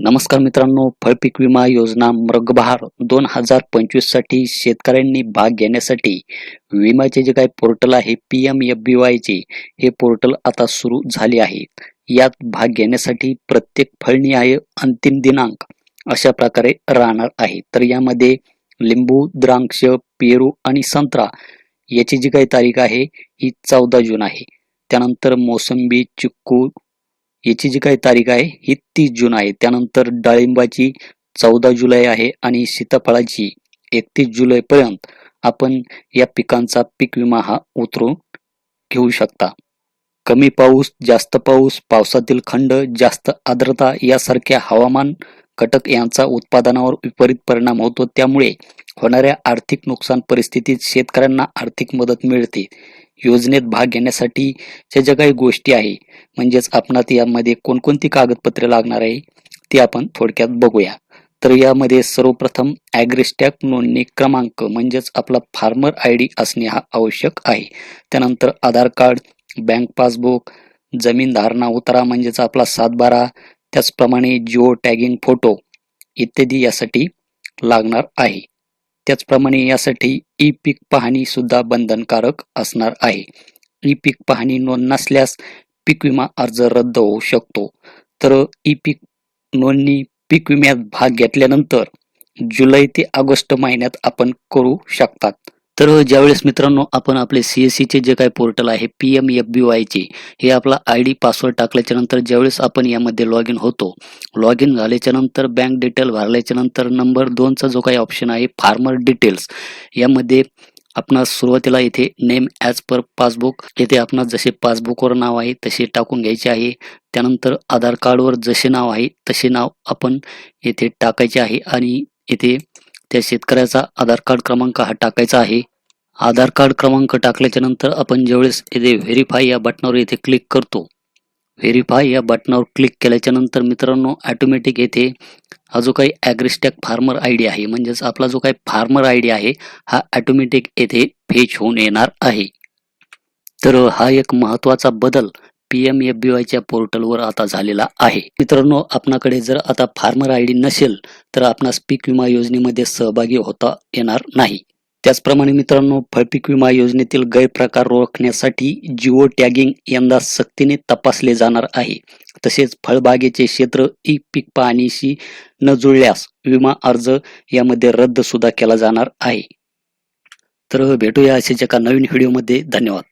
नमस्कार मित्रांनो फळपीक विमा योजना मृगबहार दोन हजार पंचवीससाठी शेतकऱ्यांनी भाग घेण्यासाठी विम्याचे जे काही पोर्टल आहे पी एम एफ बी वायचे हे पोर्टल आता सुरू झाले आहे. यात भाग घेण्यासाठी प्रत्येक फळनिहाय अंतिम दिनांक अशा प्रकारे राहणार आहे. तर यामध्ये लिंबू द्राक्ष पेरू आणि संत्रा याची जी काही तारीख आहे ही चौदा जून आहे. त्यानंतर मोसंबी चिक्कू याची जी काही तारीख आहे ही तीस जून आहे. त्यानंतर डाळिंबाची चौदा जुलै आहे आणि सीताफळाची एकतीस जुलैपर्यंत आपण या पिकांचा पीक विमा हा उतरून घेऊ शकता. कमी पाऊस जास्त पाऊस पावसातील खंड जास्त आर्द्रता यासारख्या हवामान घटक यांचा उत्पादनावर विपरीत परिणाम होतो. त्यामुळे होणाऱ्या आर्थिक नुकसान परिस्थितीत शेतकऱ्यांना आर्थिक मदत मिळते. योजनेत भाग घेण्यासाठी ज्या ज्या काही गोष्टी आहे म्हणजेच आपणात यामध्ये कोणकोणती कागदपत्रे लागणार आहे ती आपण थोडक्यात बघूया. तर यामध्ये सर्वप्रथम ॲग्रिस्टॅक नोंदणी क्रमांक म्हणजेच आपला फार्मर आय डी असणे हा आवश्यक आहे. त्यानंतर आधार कार्ड बँक पासबुक जमीन धारणा उतारा म्हणजेच आपला सातबारा त्याचप्रमाणे जिओ टॅगिंग फोटो इत्यादी यासाठी लागणार आहे. त्याचप्रमाणे यासाठी ई पीक पाहणी सुद्धा बंधनकारक असणार आहे. ई पीक पाहणी नोंद नसल्यास पीक विमा अर्ज रद्द होऊ शकतो. तर ई पीक नोंदणी पीक विम्यात भाग घेतल्यानंतर जुलै ते ऑगस्ट महिन्यात आपण करू शकतात. तर ज्यावेळेस मित्रांनो आपण आपले सी एस सीचे जे काही पोर्टल आहे पी एम एफ बी वायचे हे आपला आय डी पासवर्ड टाकल्याच्या नंतर ज्यावेळेस आपण यामध्ये लॉग इन होतो लॉग इन झाल्याच्यानंतर बँक डिटेल भरल्याच्या नंतर नंबर दोनचा जो काही ऑप्शन आहे फार्मर डिटेल्स यामध्ये आपणास सुरुवातीला इथे नेम ॲज पर पासबुक येथे आपणास जसे पासबुकवर नाव आहे तसे टाकून घ्यायचे आहे. त्यानंतर आधार कार्डवर जसे नाव आहे तसे नाव आपण येथे टाकायचे आहे आणि येथे त्या शेतकऱ्याचा आधार कार्ड क्रमांक हा टाकायचा आहे. आधार कार्ड क्रमांक टाकल्याच्या नंतर आपण ज्यावेळेस येथे व्हेरीफाय या बटनावर येथे क्लिक करतो व्हेरीफाय या बटनावर क्लिक केल्याच्यानंतर मित्रांनो ऑटोमॅटिक येथे हा जो काही ॲग्रिस्टॅक फार्मर आय डी आहे. म्हणजेच आपला जो काही फार्मर आय डी आहे हा ऑटोमॅटिक येथे फेच होऊन येणार आहे. तर हा एक महत्त्वाचा बदल पी एम एफ बी वायच्या पोर्टलवर आता झालेला आहे. मित्रांनो आपणाकडे जर आता फार्मर आय डी नसेल तर आपणास पीक विमा योजनेमध्ये सहभागी होता येणार नाही. त्याचप्रमाणे मित्रांनो फळपीक विमा योजनेतील गैरप्रकार रोखण्यासाठी जिओ टॅगिंग यंदा सक्तीने तपासले जाणार आहे. तसेच फळबागेचे क्षेत्र ई पीक पाहणीशी न जुळल्यास विमा अर्ज यामध्ये रद्द सुद्धा केला जाणार आहे. तर भेटूया असेच एका नवीन व्हिडिओमध्ये. धन्यवाद.